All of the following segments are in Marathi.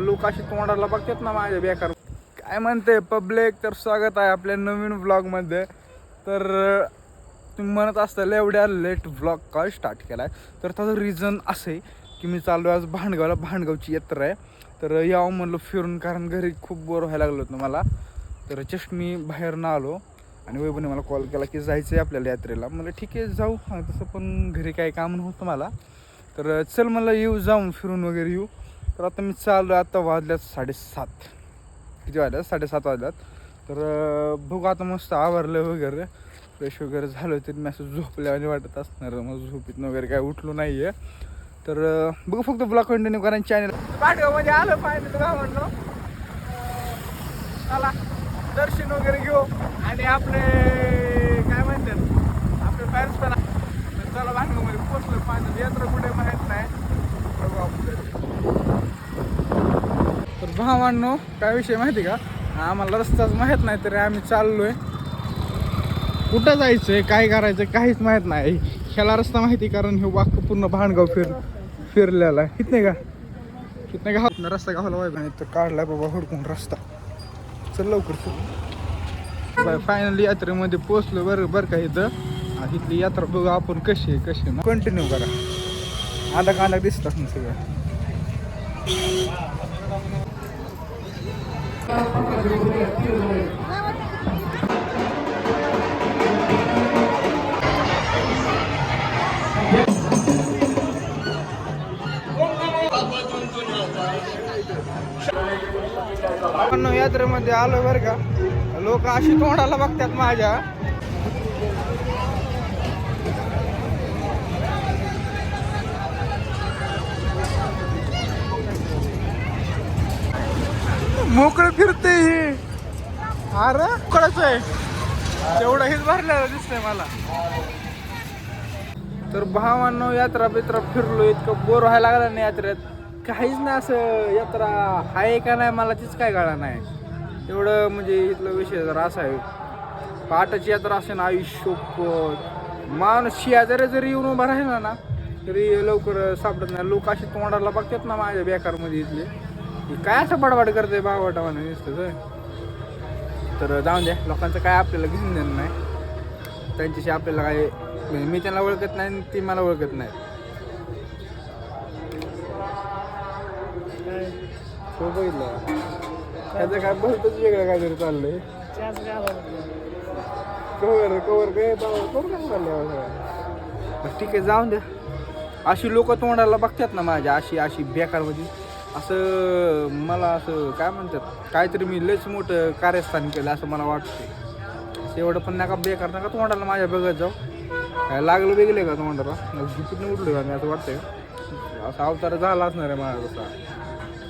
लोक अशी तोंडाला बघतात ना माझ्या बेकार. काय म्हणते पब्लिक तर स्वागत आहे आपल्या नवीन ब्लॉगमध्ये तर तुम्ही म्हणत असताल एवढ्या लेट ब्लॉग का स्टार्ट केला आहे तर त्याचं रिझन असं आहे की मी चाललो आज भांडगावला. भांडगावची यात्रा आहे. तर यावं म्हणलं फिरून कारण घरी खूप बोर व्हायला लागलं होतं मला. तर जस्ट मी बाहेर ना आलो. आणि वैभवने मला कॉल केला की जायचं आहे आपल्याला यात्रेला. म्हणलं ठीक आहे जाऊ. तसं पण घरी काही काम नव्हतं मला. तर चल मला येऊ जाऊन फिरून वगैरे येऊ. तर आता मी चाललो आता वाजल्यात साडेसात. किती वाजल्यात? साडेसात वाजल्यात. तर बघू आता मस्त आवरलं वगैरे. फ्रेश वगैरे झालं तरी मी असं झोपल्याने वाटत असणार मग झोपीतनं वगैरे काय उठलो नाही आहे तर बघू फक्त ब्लॉक कंटिन्यू करा चॅनल पाठगावमध्ये आलं पाहिजे तुला म्हणलो. चला दर्शन वगैरे घेऊ. आणि आपले काय म्हणतात? आपले पॅरेंट्स पण चला भांडगावमध्ये पोचलं. पाहिजे यात्रा कुठे माहीत नाही बघू आपण. तर भावांनो काय विषय माहिती का? आम्हाला रस्ताच माहीत नाही तरी आम्ही चाललोय. कुठं जायचंय काय करायचं काहीच माहीत नाही. ह्याला रस्ता माहिती कारण हे वाक्य पूर्ण भांडगाव फिर फिरलेला आहे. हित नाही का? हित नाही का? रस्ता गावाला वाईब नाही तर काढलाय बाबा हुडकून रस्ता. चल लवकर चल. फायनली यात्रेमध्ये पोहोचलो बरं बरं का इथं. आणि इथली यात्रा बघू आपण कशी आहे कशी आहे कंटिन्यू करा. आला कांदा दिसतात ना सगळं. यात्रेमध्ये आलो बरं का. लोक अशी तोंडाला बघतात माझ्या. मोकळं फिरते हे. अरे कडच आहे? तेवढं हेच भरलेलं दिसतंय मला. तर भावांनो यात्रा बित्रा फिरलो इतकं बोर व्हायला लागला नाही यात्रेत. काहीच नाही असं यात्रा आहे का नाही मला तीच काय कळा नाही. एवढं म्हणजे इथलं विषय जरा असा आहे. पहाटाची यात्रा असेल आयुष्य माणूस शेजारी जरी येऊन उभा राहिला ना तरी लवकर सापडत नाही. लोक असे तोंडाला बघतात ना माझ्या बेकारमध्ये इथले. काय असं बडबड करते बावटा म्हणून नुसतं काय. तर जाऊन द्या लोकांचं काय आपल्याला घेऊन देणं नाही. त्यांच्याशी आपल्याला काय म्हणजे मी त्यांना ओळखत नाही ती मला ओळखत नाही. तो बघितलं. त्याचं काय बहुतच वेगळं काहीतरी चाललंय. कवर कवर काय कवर काय चाललंय बरं ठीक आहे जाऊन द्या. अशी लोक तोंडाला बघतात ना माझ्या अशी अशी बेकारमध्ये. असं मला असं काय म्हणतात काहीतरी मी लयच मोठं कार्यस्थान केलं असं मला वाटतं एवढं पण नका बेकार नका तोंडाला माझ्या बघत जाऊ. काय लागलं वेगळे का तोंडाला? झुपीतनं उठलो का मी असं वाटतंय. असा अवतार झाला असणार आहे माझा तसा.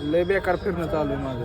लय बेकार फिरणं चालू आहे माझं.